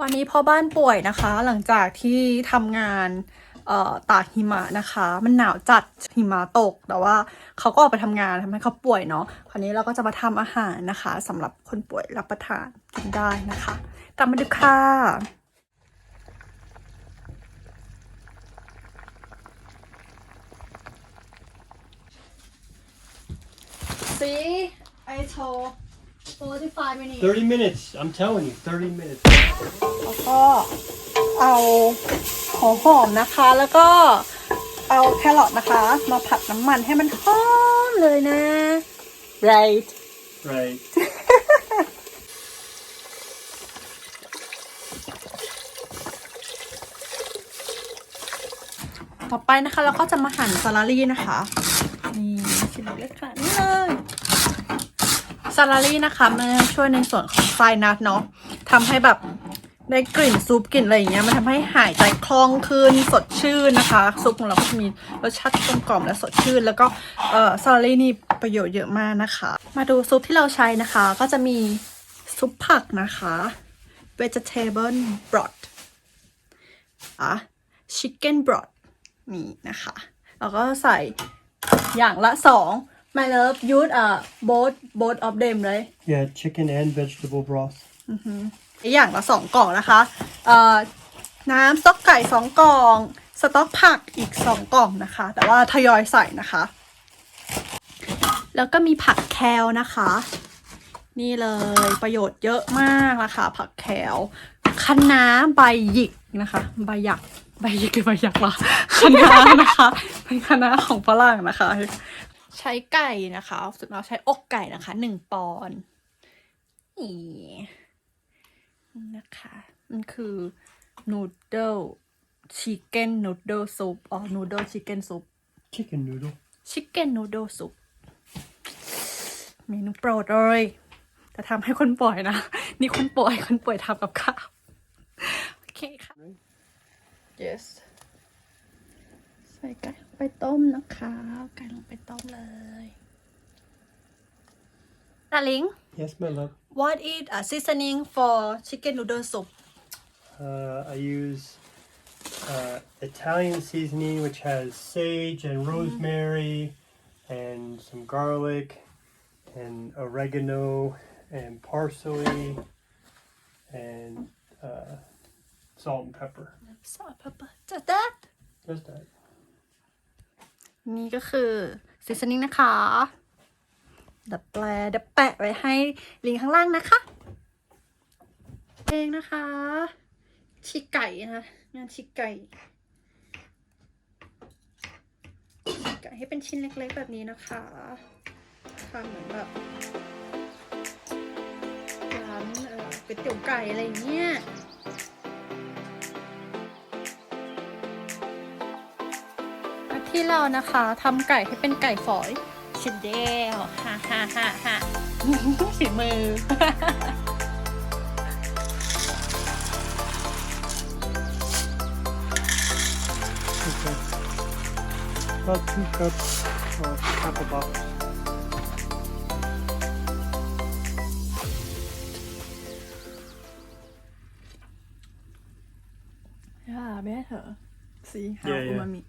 วันนี้พ่อบ้านป่วยนะคะ หลังจากที่ทำงานตากหิมะนะคะ มันหนาวจัดหิมะตก แต่ว่าเขาก็ออกไปทำงานทำให้เขาป่วยเนาะคราวนี้เราก็จะมาทำอาหารนะคะสำหรับคนป่วยรับประทานกินได้นะคะตามมาดูค่ะ See I told 45 minutes 30 minutes. I'm telling you, 30 minutes. แล้วก็เอาหัวหอมนะคะ แล้วก็เอาแครอทนะคะ มาผัดน้ำมันให้มันหอมเลยนะ right Right. ต่อไปนะคะเราก็จะมาหั่นซาลารี่นะคะ นี่ชิ้นเล็กๆขนาดนี้เลย ซาลารี่นะคะมันช่วยในส่วนของไฟนัทเนาะทำให้แบบได้กลิ่นซุปกลิ่นอะไรอย่างเงี้ยมันทำให้หายใจคล่องขึ้นสดชื่นนะคะ ซุปของเราก็จะมีรสชาติกลมกล่อมและสดชื่น แล้วก็เอ่อซาลารี่นี่ประโยชน์เยอะมากนะคะ มาดูซุปที่เราใช้นะคะ ก็จะมีซุปผักนะคะ vegetable broth อะ chicken broth นี่นะคะ แล้วก็ใส่อย่างละสอง my love use uh both both of them เลย Yeah, chicken and vegetable broth. อย่างละสองกล่องนะคะเอ่อน้ำสต๊อกไก่สองกล่อง สต๊อกผักอีกสองกล่องนะคะ แต่ว่าทยอยใส่นะคะ แล้วก็มีผักแคลนะคะ นี่เลยประโยชน์เยอะมากนะคะผักแคลคะน้าใบหยิกนะคะ ใบหยักใบหยิกหรือใบหยักวะคะน้านะคะ เป็นคะน้าของฝรั่งนะคะ ใช้ไก่นะคะสุดเราใช้อกไก่นะคะหนึ่งปอนด์นี่นะคะ มันคือนูเดิลชิคเก้นนูเดิลซุปอ๋อนูเดิลชิคเก้นซุป Chicken noodle. ชิคเก้นนูเดิลซุปเมนูโปรดเลยแต่ทำให้คนป่วยนะ นี่คนป่วยคนป่วยทำกับข้าว โอเคค่ะ yes ใส่ไก่ลงไปต้มนะคะเอาไก่ลงไปต้มเลยนาลิง Yes, my love. what is a seasoning for chicken noodle soup Uh, I use uh, Italian seasoning, which has sage and rosemary, and some garlic, and oregano, and parsley, and uh, salt and pepper. salt pepper just that Just that. นี่ก็คือซีซันนิ่งนะคะดับแปลดับแปะไว้ให้ลิงก์ข้างล่างนะคะ เองนะคะชิไก่นะคะงานชิไก่ชิไก่ให้เป็นชิ้นเล็กๆแบบนี้นะคะทำเหมือนแบบร้านเออก๋วยเตี๋ยวไก่อะไรเงี้ย ที่เรานะคะทำไก่ให้เป็นไก่ฝอยชินเดลฮ่าฮ่าฮ่าฮ่าฝีมือ Okay. About two cups or half a box. ย่าแม่เถอะสีหา Yeah, อู yeah. มามิ